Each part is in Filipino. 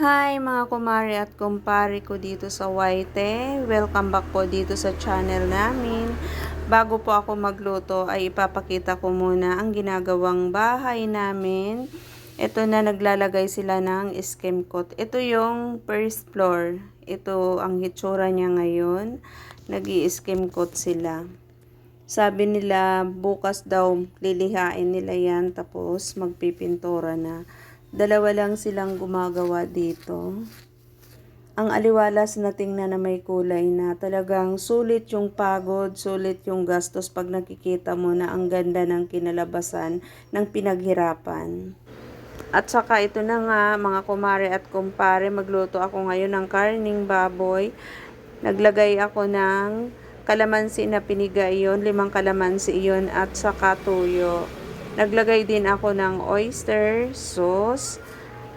Hi mga kumari at kumpari ko dito sa Waite. Welcome back po dito sa channel namin. Bago po ako magluto ay ipapakita ko muna ang ginagawang bahay namin. Ito na naglalagay sila ng skim coat. Ito yung first floor. Ito ang hitsura niya ngayon. nag skim coat sila. Sabi nila bukas daw lilihain nila yan tapos magpipintura na. Dalawa lang silang gumagawa dito. Ang aliwalas na tingnan na may kulay na talagang sulit yung pagod, sulit yung gastos pag nakikita mo na ang ganda ng kinalabasan ng pinaghirapan. At saka ito na nga mga kumare at kumpare, magluto ako ngayon ng karning baboy. Naglagay ako ng kalamansi na piniga iyon, limang kalamansi iyon at saka tuyo. Naglagay din ako ng oyster sauce.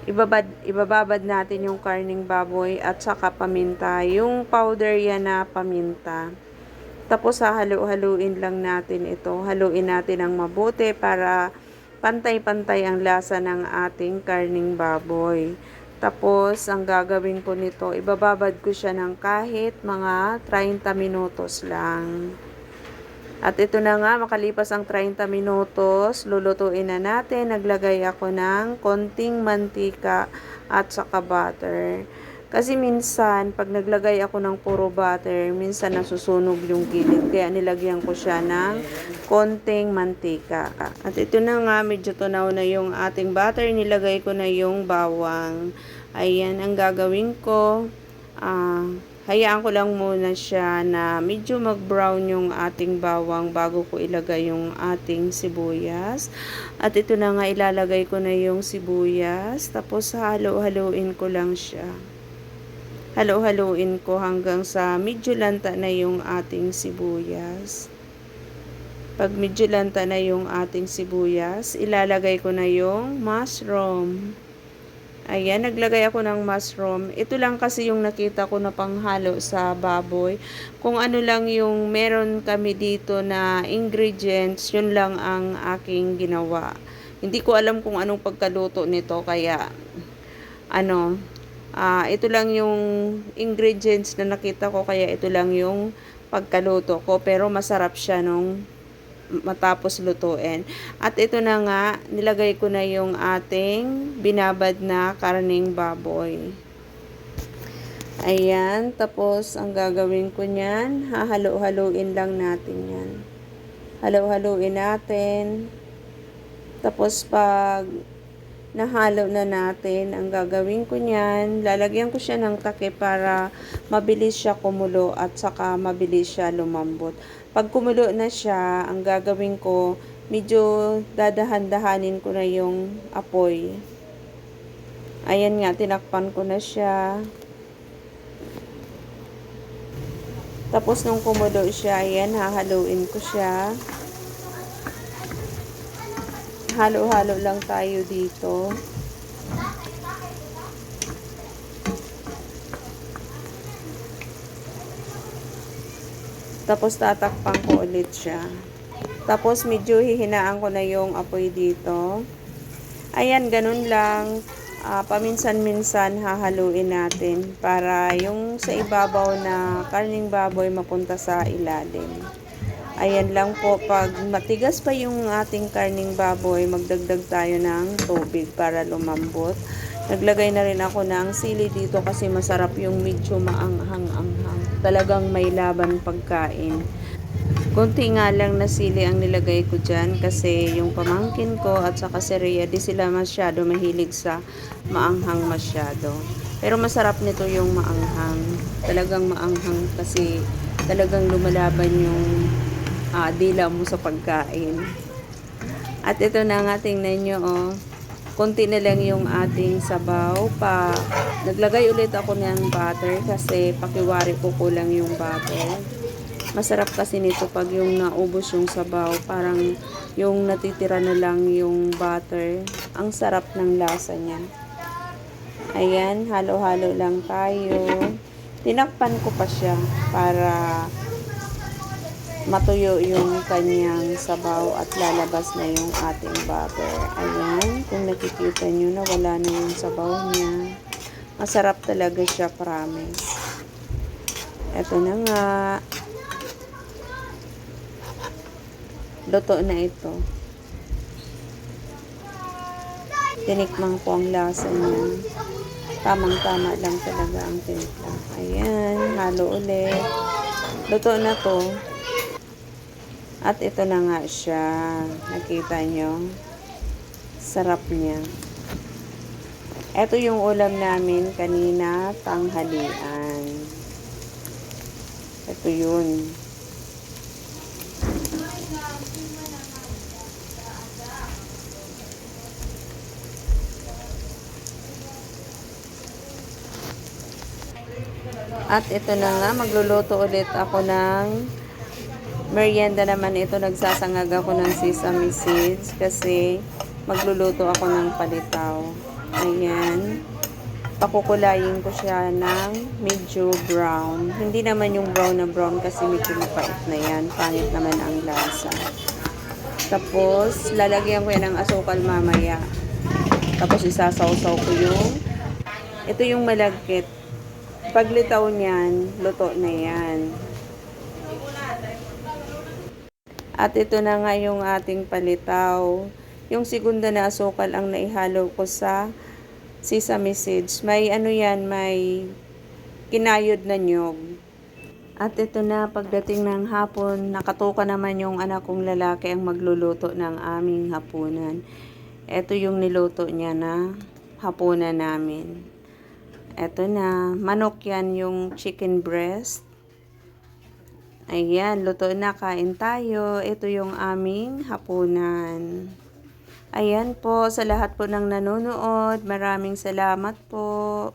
Ibabad, ibababad natin yung karning baboy at saka paminta. Yung powder yan na paminta. Tapos hahalo-haluin lang natin ito. Haluin natin ng mabuti para pantay-pantay ang lasa ng ating karning baboy. Tapos, ang gagawin ko nito, ibababad ko siya ng kahit mga 30 minutos lang. At ito na nga, makalipas ang 30 minutos, lulutuin na natin. Naglagay ako ng konting mantika at saka butter. Kasi minsan, pag naglagay ako ng puro butter, minsan nasusunog yung gilid. Kaya nilagyan ko siya ng konting mantika. At ito na nga, medyo tunaw na yung ating butter. Nilagay ko na yung bawang. Ayan, ang gagawin ko. Uh, hayaan ko lang muna siya na medyo mag-brown yung ating bawang bago ko ilagay yung ating sibuyas. At ito na nga ilalagay ko na yung sibuyas. Tapos halo-haluin ko lang siya. Halo-haluin ko hanggang sa medyo lanta na yung ating sibuyas. Pag medyo lanta na yung ating sibuyas, ilalagay ko na yung mushroom. Ayan, naglagay ako ng mushroom. Ito lang kasi yung nakita ko na panghalo sa baboy. Kung ano lang yung meron kami dito na ingredients, yun lang ang aking ginawa. Hindi ko alam kung anong pagkaluto nito, kaya ano, uh, ito lang yung ingredients na nakita ko, kaya ito lang yung pagkaluto ko. Pero masarap siya nung matapos lutuin. At ito na nga, nilagay ko na yung ating binabad na karning baboy. Ayan, tapos ang gagawin ko niyan, hahalo-haluin lang natin yan. Halo-haluin natin. Tapos pag nahalo na natin, ang gagawin ko niyan, lalagyan ko siya ng take para mabilis siya kumulo at saka mabilis siya lumambot. Pag kumulo na siya, ang gagawin ko, medyo dadahan-dahanin ko na yung apoy. Ayan nga, tinakpan ko na siya. Tapos nung kumulo siya, ayan, hahaluin ko siya. Halo-halo lang tayo dito. Tapos tatakpan ko ulit siya. Tapos medyo hihinaan ko na yung apoy dito. Ayan, ganun lang. Uh, paminsan-minsan hahaluin natin para yung sa ibabaw na karning baboy mapunta sa ilalim. Ayan lang po, pag matigas pa yung ating karning baboy, magdagdag tayo ng tubig para lumambot. Naglagay na rin ako ng sili dito kasi masarap yung medyo maanghang-anghang. Talagang may laban pagkain. Kunti nga lang na sili ang nilagay ko dyan kasi yung pamangkin ko at saka si Rhea, di sila masyado mahilig sa maanghang masyado. Pero masarap nito yung maanghang. Talagang maanghang kasi talagang lumalaban yung uh, dila mo sa pagkain. At ito na nga, tingnan nyo, oh. Konti na lang yung ating sabaw pa. Naglagay ulit ako ng butter kasi pakiwari ko kulang yung butter. Masarap kasi nito pag yung naubos yung sabaw parang yung natitira na lang yung butter. Ang sarap ng lasa niya. Ayan halo halo lang tayo. Tinakpan ko pa siya para matuyo yung kanyang sabaw at lalabas na yung ating butter. Ayan, kung nakikita nyo na wala na yung sabaw niya. Masarap talaga siya, promise. Ito na nga. Luto na ito. Tinikman ko ang lasa niya. Tamang-tama lang talaga ang timpla. Ayan, halo ulit. Luto na to. At ito na nga siya. Nakita nyo? Sarap niya. Ito yung ulam namin kanina, tanghalian. Ito yun. At ito na nga, magluluto ulit ako ng merienda naman ito. Nagsasangag ako ng sesame seeds kasi magluluto ako ng palitaw. Ayan. Pakukulayin ko siya ng medyo brown. Hindi naman yung brown na brown kasi medyo mapait na yan. Pangit naman ang lasa. Tapos, lalagyan ko yan ng asukal mamaya. Tapos, isasawsaw ko yung ito yung malagkit. Paglitaw niyan, luto na yan. At ito na nga yung ating palitaw. Yung segunda na asukal ang naihalo ko sa sesame seeds. May ano yan, may kinayod na nyog. At ito na, pagdating ng hapon, nakatuka naman yung anak kong lalaki ang magluluto ng aming hapunan. Ito yung niluto niya na hapunan namin. Ito na, manok yan yung chicken breast. Ayan, luto na, kain tayo. Ito yung aming hapunan. Ayan po, sa lahat po ng nanonood, maraming salamat po.